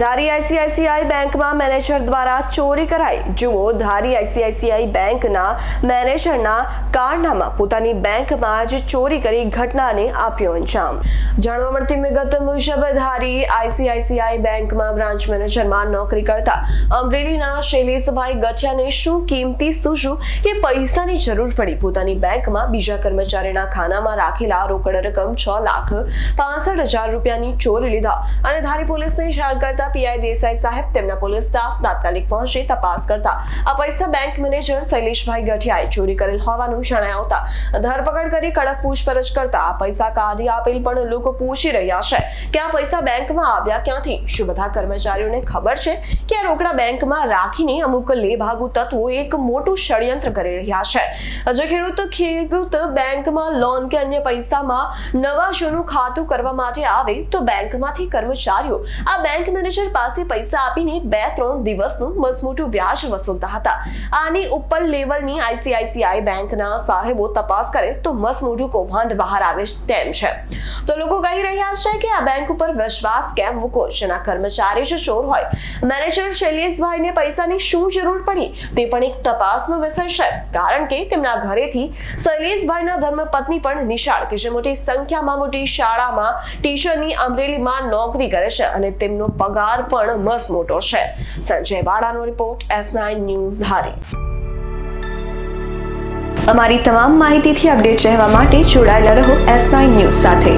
ધારી ICICI બેંકમાં manager દ્વારા ચોરી કરાઈ. જુઓ, ધારી આઈસીઆઈસીઆઈ બેંકના મેનેજરના કારનામાં પોતાની બેંકમાં જ ચોરી કરી ઘટનાને આપ્યો અંજામ. જાણવા મળતી વિગત મુજબ ધારી આઈસીઆઈસીઆઈ બેંકમાં બ્રાન્ચ મેનેજરમાં નોકરી કરતા અમરેલીના શૈલેષભાઈ ગઠિયાને શું કિંમતી સૂઝું કે પૈસાની જરૂર પડી? પોતાની બેંકમાં બીજા કર્મચારીના ખાનામાં રાખેલા રોકડ રકમ છ લાખ પાસઠ હજાર રૂપિયાની ચોરી લીધા અને ધારી પોલીસને જાણ કરતા પીઆઈ દેસાઈ સાહેબ તેમના પોલીસ સ્ટાફ તાત્કાલિક પહોંચી તપાસ કરતા. આ પૈસા બેંક મેનેજર શૈલેષભાઈ ગઠિયાએ ચોરી કરેલ હોવાનું જણાય આવતા. ધરપકડ કરી કડક પૂછપરછ કરતા આ પૈસા કાઢી આપેલ પણ લોકો પૂછી રહ્યા છે કે આ પૈસા બેંકમાં આવ્યા ક્યાંથી? શું બધા કર્મચારીઓને ખબર છે કે આ રોકડા બેંકમાં રાખીને અમુક લેભાગુ તત્વો એક મોટું ષડયંત્ર કરી રહ્યા છે? હજુ ખેડૂત ખેડૂત બેંકમાં લોન કે અન્ય પૈસામાં નવા જૂનું ખાતું કરવા માટે આવે તો બેંકમાંથી કર્મચારીઓ આ બેંક મેનેજર પાસે પૈસા આપીને બે ત્રણ દિવસનું મસમોટું વ્યાજ વસૂલતા હતા. આની ઉપર લેવલની આઈસીઆઈસીઆઈ બેંકના સાહેબો તપાસ કરે તો મસમોટું કૌભાંડ બહાર આવે તેમ છે. તો લોકો કહી રહ્યા છે કે આ બેંક ઉપર વિશ્વાસ કેમ મૂકો? જેના કર્મચારી જ ચોર હોય. મેનેજર શૈલેષભાઈને પૈસાની શું જરૂર પડી? તે પણ એક તપાસનો વિષય છે. કારણ કે તેમના ઘરેથી શૈલેષભાઈના ધર્મપત્ની પણ નિશાળ કે જે મોટી સંખ્યામાં મોટી શાળામાં ટીચરની અમરેલીમાં નોકરી કરે છે અને તેમનો પગાર પણ મસ મોટો છે. Sanjay વાડાનો report S nine news Dhari. અમારી તમામ માહિતીથી અપડેટ રહેવા માટે જોડાયેલા રહો એસ નાઇન ન્યૂઝ સાથે.